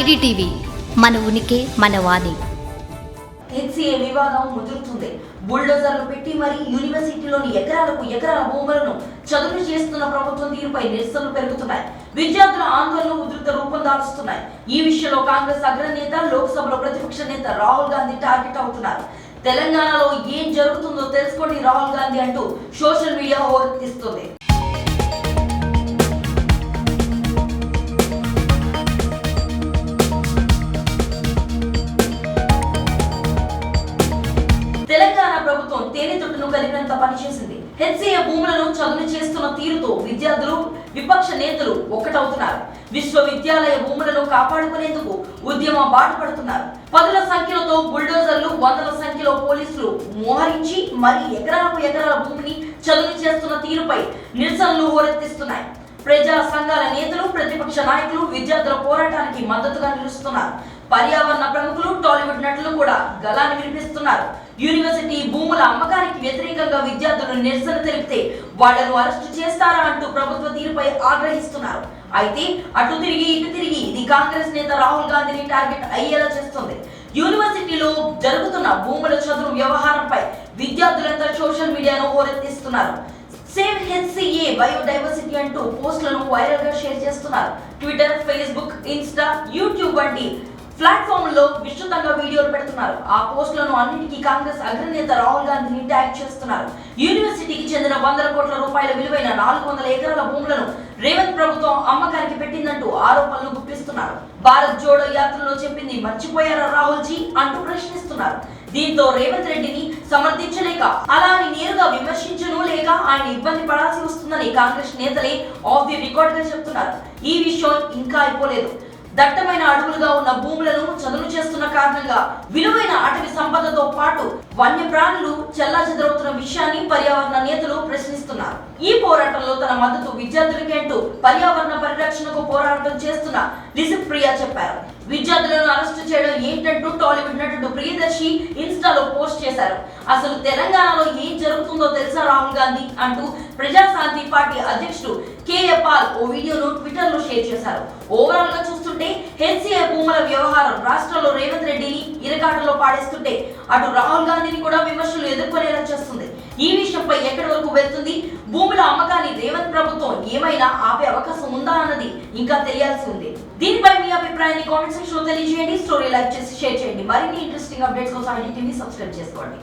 IDTV మన ఉనికి మన వాణి. హెచ్సిఏ వివాదం ముదురుతుంది. బుల్డోజర్లు పెట్టి మరి యూనివర్సిటీలోని ఎకరాలకు ఎకరాల భూములను చదును చేస్తున్న ప్రభుత్వం తీరుపై నిరసనలు పెరుగుతున్నాయి. విద్యార్థుల ఆందోళన ఉధృత రూపం దాల్చుతున్నాయి ఈ విషయంలో కాంగ్రెస్ అగ్రనేత లోక్సభలో ప్రతిపక్ష నేత రాహుల్ గాంధీ టార్గెట్ అవుతున్నారు. తెలంగాణలో ఏం జరుగుతుందో తెలుసుకోండి రాహుల్ గాంధీ అంటూ సోషల్ మీడియా హోరెత్తిస్తుంది తేనె తుట్టును కలిపినంత పనిచేసింది హెచ్సిఏ భూములను చదును చేస్తున్న తీరుతో విద్యార్థులు విపక్ష నేతలు ఒక్కటవుతున్నారు. విశ్వవిద్యాలయ భూములను కాపాడుకునేందుకు ఉద్యమం బాటపడుతున్నారు. పదుల సంఖ్యలతో బుల్డోజర్లు వందల సంఖ్యలో పోలీసులు మోహరించి మరి ఎకరాలకు ఎకరాల భూమిని చదును చేస్తున్న తీరుపై నిరసనలు హోరెత్తిస్తున్నాయి. ప్రజా సంఘాల నేతలు ప్రతిపక్ష నాయకులు విద్యార్థుల పోరాటానికి మద్దతుగా నిలుస్తున్నారు. పర్యావరణ ప్రముఖులు టాలీవుడ్ నటులు కూడా గలాన్ని వినిపిస్తున్నారు. యూనివర్సిటీ భూముల అమ్మకానికి వ్యతిరేకంగా విద్యార్థులు నిరసన తెలిపితే వాళ్ళను అరెస్టు చేస్తారా అంటూ ప్రభుత్వ తీరుపై ఆగ్రహిస్తున్నారు. అయితే అటు తిరిగి ఇటు తిరిగి ఇది కాంగ్రెస్ నేత రాహుల్ గాంధీని టార్గెట్ అయ్యేలా చేస్తుంది. యూనివర్సిటీలో జరుగుతున్న భూముల చదువు వ్యవహారంపై విద్యార్థులంతా సోషల్ మీడియాను హోరెత్తిస్తున్నారు సేవ్ హెచ్సిఏ బయోడైవర్సిటీ అంటూ పోస్టులను వైరల్గా షేర్ చేస్తున్నారు. ట్విట్టర్ ఫేస్బుక్ ఇన్స్టా యూట్యూబ్ వంటి ప్లాట్ఫామ్లో విస్తృతంగా వీడియోలు పెడుతున్నారు. ఆ పోస్టులను అన్నిటికీ కాంగ్రెస్ అగ్రనేత రాహుల్ గాంధీని ట్యాగ్ చేస్తున్నారు. యూనివర్సిటీకి చెందిన వందల కోట్ల రూపాయల విలువైన నాలుగు వందల ఎకరాల భూములను రేవంత్ ప్రభుత్వం అమ్మకానికి పెట్టిందంటూ ఆరోపణలు గుప్పిస్తున్నారు. భారత్ జోడో యాత్రలో చెప్పింది మర్చిపోయారా రాహుల్ జీ అంటూ ప్రశ్నిస్తున్నారు. దీంతో రేవంత్ రెడ్డిని సమర్థించలేక అలా అని నేరుగా విమర్శించను లేక ఆయన ఇబ్బంది పడాల్సి వస్తుందని కాంగ్రెస్ నేతలే ఆఫ్ ది రికార్డ్గా చెప్తున్నారు. ఈ విషయం ఇంకా అయిపోలేదు. దట్టమైన అడవులుగా ఉన్న భూములను చదును చేస్తున్న కారణంగా విలువైన అటవీ సంపదతో పాటు వన్య ప్రాణులు చెల్లాచెదరవుతున్న విషయాన్ని పర్యావరణ నేతలు ప్రశ్నిస్తున్నారు. ఈ పోరాటంలో తన మద్దతు విద్యార్థులకి అంటూ పర్యావరణ పరిరక్షణకు పోరాటం చేస్తున్న లిసిప్ ప్రియా చెప్పారు. విద్యార్థులను అరెస్టు చేయడం ఏంటంటూ టాలీవుడ్ నటుడు ప్రియదర్శి ఇన్స్టాలో పోస్ట్ చేశారు. అసలు తెలంగాణలో ఏం జరుగుతుందో తెలుసా రాహుల్ గాంధీ అంటూ ప్రజాశాంతి పార్టీ అధ్యక్షుడు కేఏ పాల్ ఓ వీడియోను ట్విట్టర్లో షేర్ చేశారు. ఓవరాల్గా చూస్తుంటే హెచ్సిఐ భూముల వ్యవహారం రాష్ట్రంలో రేవంత్ రెడ్డిని ఇరకాటలో పాడేస్తుంటే అటు రాహుల్ గాంధీని కూడా విమర్శలు ఎదుర్కొనేలా చేస్తుంది. ఈ విషయంపై ఎక్కడి వరకు వెళ్తుంది? భూముల అమ్మకాన్ని రేవంత్ ప్రభుత్వం ఏమైనా ఆపే అవకాశం ఉందా అన్నది ఇంకా తెలియాల్సి ఉంది. దీనిపై మీ అభిప్రాయాన్ని కామెంట్ సెక్షన్లో తెలియజేయండి స్టోరీ లైక్ చేసి షేర్ చేయండి. మరిన్ని ఇంట్రెస్టింగ్ అప్డేట్స్ కోసం ఐడి టీవీ సబ్స్క్రైబ్ చేసుకోండి.